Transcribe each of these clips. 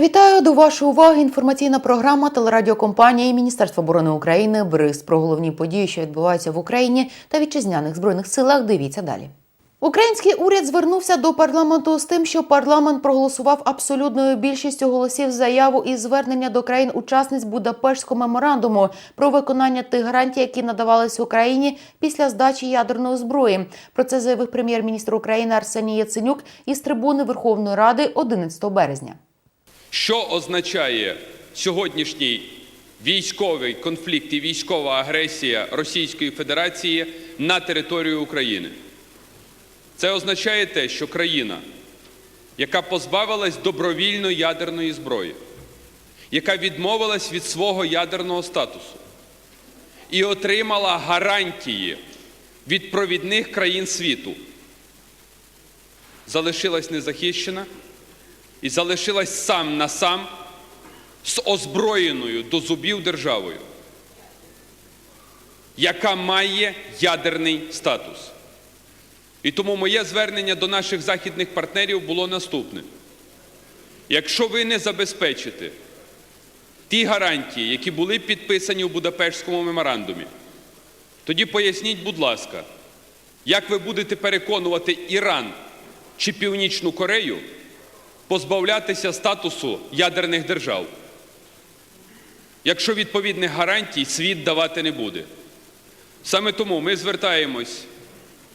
Вітаю до вашої уваги. Інформаційна програма телерадіокомпанії Міністерства оборони України БРИЗ про головні події, що відбуваються в Україні та вітчизняних збройних силах. Дивіться далі. Український уряд звернувся до парламенту з тим, що парламент проголосував абсолютною більшістю голосів заяву і звернення до країн-учасниць Будапештського меморандуму про виконання тих гарантій, які надавались Україні після здачі ядерної зброї. Про це заявив прем'єр-міністр України Арсеній Яценюк із трибуни Верховної Ради 11 березня. Що означає сьогоднішній військовий конфлікт і військова агресія Російської Федерації на територію України? Це означає те, що країна, яка позбавилась добровільної ядерної зброї, яка відмовилась від свого ядерного статусу і отримала гарантії від провідних країн світу, залишилась незахищена і залишилась сам на сам з озброєною до зубів державою, яка має ядерний статус. І тому моє звернення до наших західних партнерів було наступне: якщо ви не забезпечите ті гарантії, які були підписані у Будапештському меморандумі, тоді поясніть, будь ласка, як ви будете переконувати Іран чи Північну Корею позбавлятися статусу ядерних держав, якщо відповідних гарантій світ давати не буде. Саме тому ми звертаємось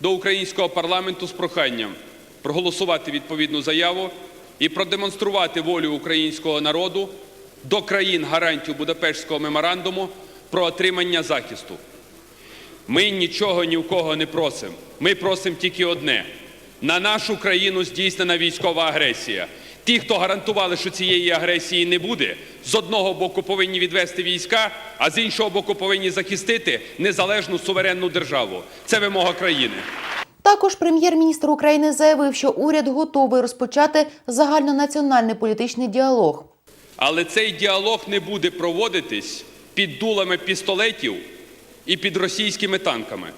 до українського парламенту з проханням проголосувати відповідну заяву і продемонструвати волю українського народу до країн гарантів Будапештського меморандуму про отримання захисту. Ми нічого ні в кого не просимо. Ми просимо тільки одне: на нашу країну здійснена військова агресія. Ті, хто гарантували, що цієї агресії не буде, з одного боку повинні відвести війська, а з іншого боку повинні захистити незалежну суверенну державу. Це вимога країни. Також прем'єр-міністр України заявив, що уряд готовий розпочати загальнонаціональний політичний діалог. Але цей діалог не буде проводитись під дулами пістолетів і під російськими танками.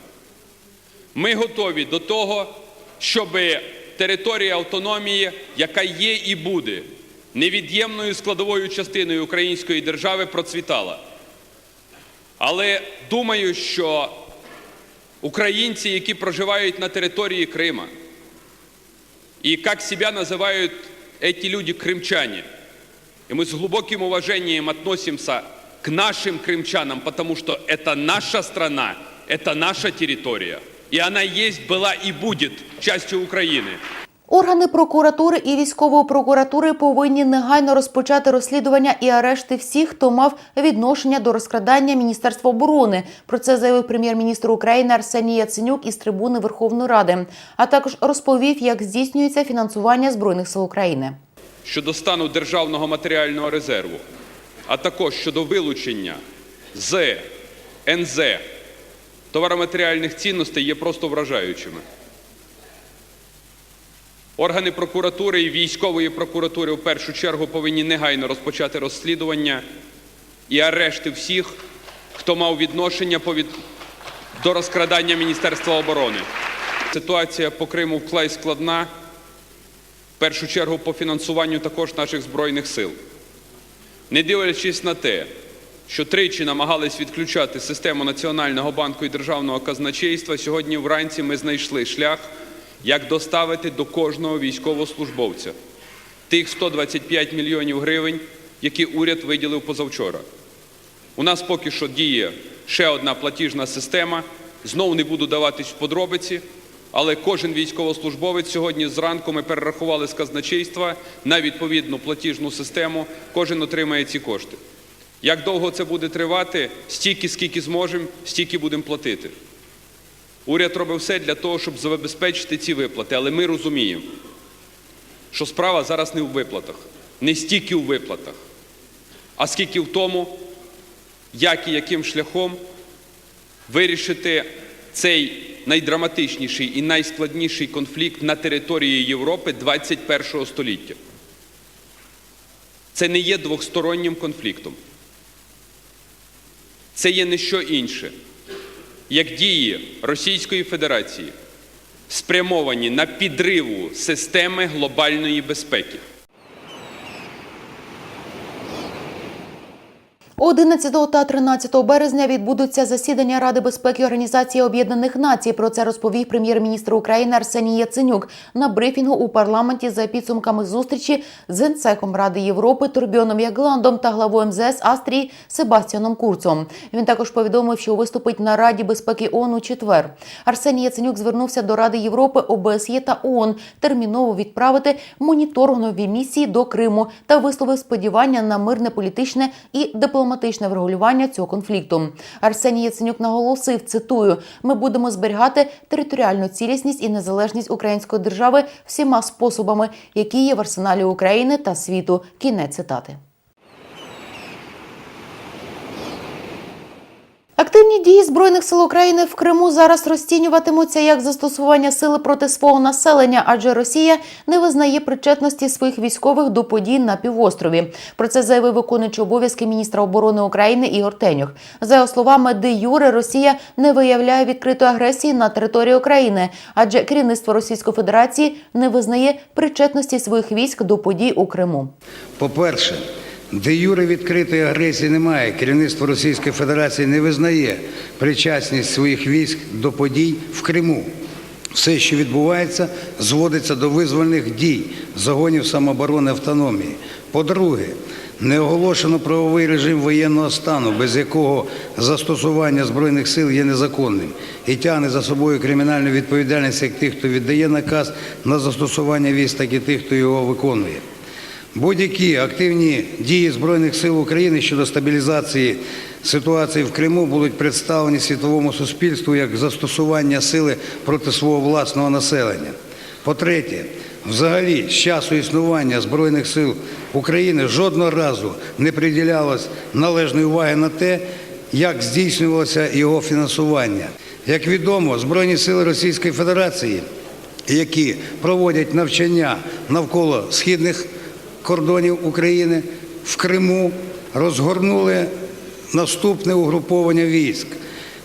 Ми готові до того, щоб територія автономії, яка є і буде невід'ємною складовою частиною української держави, процвітала. Але думаю, що українці, які проживають на території Крима, и как себя называют эти люди крымчане. И мы с глубоким уважением относимся к нашим крымчанам, потому что это наша страна, это наша территория. И она есть, была и будет частью Украины. Органи прокуратури і військової прокуратури повинні негайно розпочати розслідування і арешти всіх, хто мав відношення до розкрадання Міністерства оборони. Про це заявив прем'єр-міністр України Арсеній Яценюк із трибуни Верховної Ради, а також розповів, як здійснюється фінансування збройних сил України. щодо стану державного матеріального резерву, а також щодо вилучення з НЗ товароматеріальних цінностей є просто вражаючими. Органи прокуратури і військової прокуратури в першу чергу повинні негайно розпочати розслідування і арешти всіх, хто мав відношення до розкрадання Міністерства оборони. Ситуація по Криму вкрай складна в першу чергу по фінансуванню також наших Збройних сил. Не дивлячись на те, що тричі намагались відключати систему Національного банку і державного казначейства, сьогодні вранці ми знайшли шлях, як доставити до кожного військовослужбовця тих 125 мільйонів гривень, які уряд виділив позавчора. У нас поки що діє ще одна платіжна система. Знову не буду даватись в подробиці, але кожен військовослужбовець сьогодні зранку ми перерахували з казначейства на відповідну платіжну систему. Кожен отримає ці кошти. Як довго це буде тривати? Стільки, скільки зможемо, стільки будемо платити. Уряд робить все для того, щоб забезпечити ці виплати, але ми розуміємо, що справа зараз не в виплатах, не стільки у виплатах, а скільки в тому, як і яким шляхом вирішити цей найдраматичніший і найскладніший конфлікт на території Європи 21 століття. Це не є двостороннім конфліктом. Це є не що інше, як дії Російської Федерації, спрямовані на підриву системи глобальної безпеки. 11 та 13 березня відбудуться засідання Ради безпеки Організації Об'єднаних Націй. Про це розповів прем'єр-міністр України Арсеній Яценюк на брифінгу у парламенті за підсумками зустрічі з генсеком Ради Європи Турбіоном Ягландом та главою МЗС Австрії Себастьяном Курцом. Він також повідомив, що виступить на Раді безпеки ООН у четвер. Арсеній Яценюк звернувся до Ради Європи, ОБСЄ та ООН терміново відправити моніторингові місії до Криму та висловив сподівання на мирне політичне і дипломатичне врегулювання цього конфлікту. Арсеній Яценюк наголосив: цитую: ми будемо зберігати територіальну цілісність і незалежність української держави всіма способами, які є в арсеналі України та світу. Кінець цитати. Активні дії збройних сил України в Криму зараз розцінюватимуться як застосування сили проти свого населення, адже Росія не визнає причетності своїх військових до подій на півострові. Про це заявив виконуючий обов'язки міністра оборони України Ігор Тенюх. За його словами, де юре Росія не виявляє відкритої агресії на території України, адже керівництво Російської Федерації не визнає причетності своїх військ до подій у Криму. По-перше, де юри відкритої агресії немає. Керівництво Російської Федерації не визнає причасність своїх військ до подій в Криму. Все, що відбувається, зводиться до визвольних дій загонів самооборони автономії. По-друге, не оголошено правовий режим воєнного стану, без якого застосування збройних сил є незаконним і тягне за собою кримінальну відповідальність як тих, хто віддає наказ на застосування військ, так і тих, хто його виконує. Будь-які активні дії Збройних сил України щодо стабілізації ситуації в Криму будуть представлені світовому суспільству як застосування сили проти свого власного населення. По-третє, взагалі з часу існування Збройних сил України жодного разу не приділялось належної уваги на те, як здійснювалося його фінансування. Як відомо, Збройні сили Російської Федерації, які проводять навчання навколо східних кордонів України в Криму розгорнули наступне угруповання військ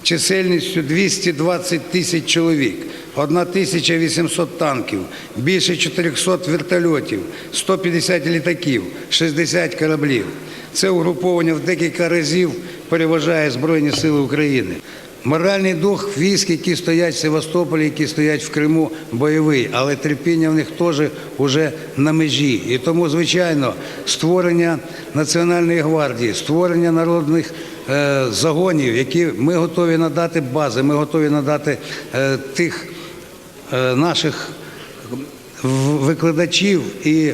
чисельністю 220 тисяч чоловік, 1800 танків, більше 400 вертольотів, 150 літаків, 60 кораблів. Це угруповання в декілька разів переважає Збройні Сили України. Моральний дух військ, які стоять в Севастополі, які стоять в Криму, бойовий, але терпіння в них теж уже на межі. І тому, звичайно, створення Національної гвардії, створення народних е, загонів, які ми готові надати бази, ми готові надати е, тих е, наших викладачів і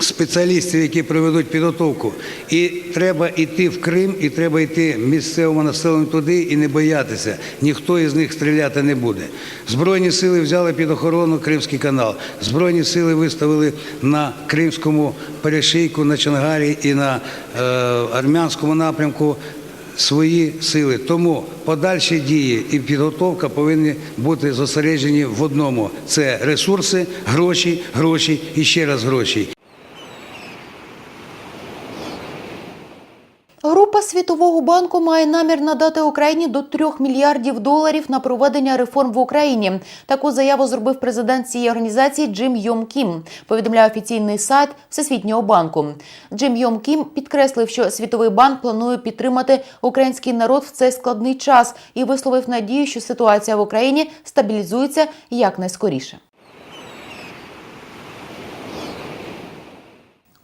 спеціалістів, які проведуть підготовку. І треба йти в Крим, і треба йти місцевому населенню туди і не боятися. Ніхто із них стріляти не буде. Збройні сили взяли під охорону Кримський канал. Збройні сили виставили на Кримському перешийку, на Чангарі і на е, армянському напрямку свої сили. Тому подальші дії і підготовка повинні бути зосереджені в одному: це ресурси, гроші, гроші і ще раз гроші. Група Світового банку має намір надати Україні до 3 мільярдів доларів на проведення реформ в Україні. Таку заяву зробив президент цієї організації Джим Йом Кім. Повідомляє офіційний сайт Всесвітнього банку. Джим Йом Кім підкреслив, що Світовий банк планує підтримати український народ в цей складний час і висловив надію, що ситуація в Україні стабілізується якнайскоріше.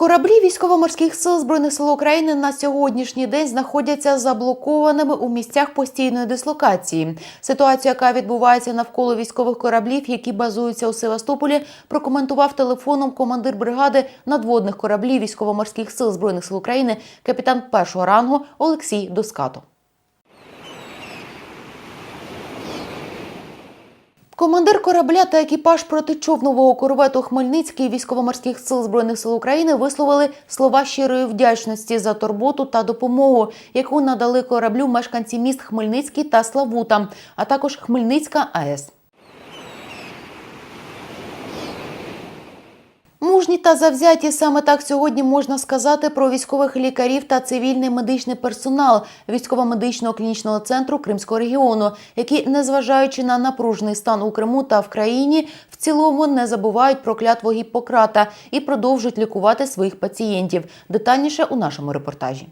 Кораблі військово-морських сил збройних сил України на сьогоднішній день знаходяться заблокованими у місцях постійної дислокації. Ситуацію, яка відбувається навколо військових кораблів, які базуються у Севастополі, прокоментував телефоном командир бригади надводних кораблів військово-морських сил збройних сил України, капітан першого рангу Олексій Доскато. Командир корабля та екіпаж протичовнового корвету Хмельницький військово-морських сил збройних сил України висловили слова щирої вдячності за турботу та допомогу, яку надали кораблю мешканці міст Хмельницький та Славута, а також Хмельницька АЕС. Мужні та завзяті саме так сьогодні можна сказати про військових лікарів та цивільний медичний персонал військово-медичного клінічного центру Кримського регіону, які, незважаючи на напружений стан у Криму та в країні, в цілому не забувають про клятву Гіппократа і продовжують лікувати своїх пацієнтів. Детальніше у нашому репортажі.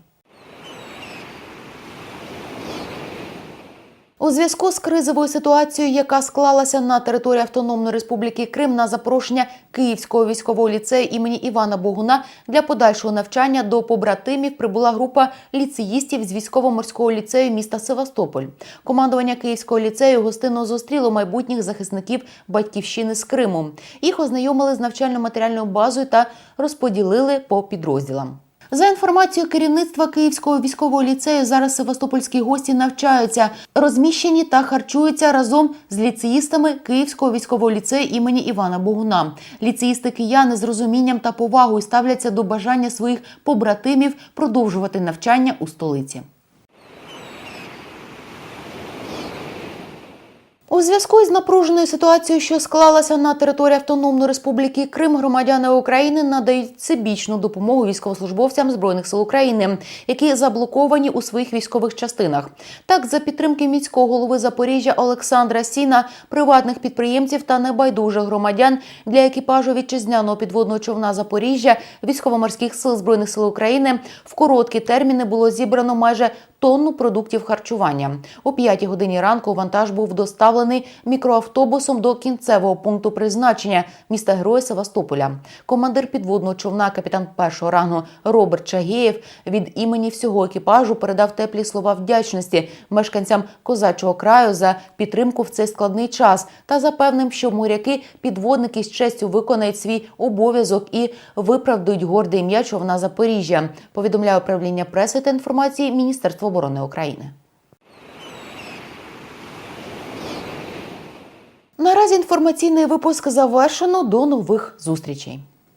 У зв'язку з кризовою ситуацією, яка склалася на території Автономної Республіки Крим на запрошення Київського військового ліцею імені Івана Богуна для подальшого навчання до побратимів прибула група ліцеїстів з військово-морського ліцею міста Севастополь. Командування Київського ліцею гостинно зустріло майбутніх захисників батьківщини з Криму. Їх ознайомили з навчально-матеріальною базою та розподілили по підрозділам. За інформацією керівництва Київського військового ліцею, зараз севастопольські гості навчаються, розміщені та харчуються разом з ліцеїстами Київського військового ліцею імені Івана Богуна. Ліцеїсти кияни з розумінням та повагою ставляться до бажання своїх побратимів продовжувати навчання у столиці. Зв'язку із напруженою ситуацією, що склалася на території Автономної Республіки Крим, громадяни України надають всебічну допомогу військовослужбовцям збройних сил України, які заблоковані у своїх військових частинах. Так, за підтримки міського голови Запоріжжя Олександра Сіна, приватних підприємців та небайдужих громадян для екіпажу вітчизняного підводного човна Запоріжжя військово-морських сил збройних сил України в короткі терміни було зібрано майже тонну продуктів харчування. О 5 годині ранку вантаж був доставлений мікроавтобусом до кінцевого пункту призначення міста Героя Севастополя. Командир підводного човна, капітан першого рангу Роберт Чагєєв від імені всього екіпажу передав теплі слова вдячності мешканцям козачого краю за підтримку в цей складний час та запевнив, що моряки підводники з честю виконають свій обов'язок і виправдують горде ім'я човна Запоріжжя. Повідомляє управління преси та інформації Міністерства оборони України. Наразі інформаційний випуск завершено. До нових зустрічей.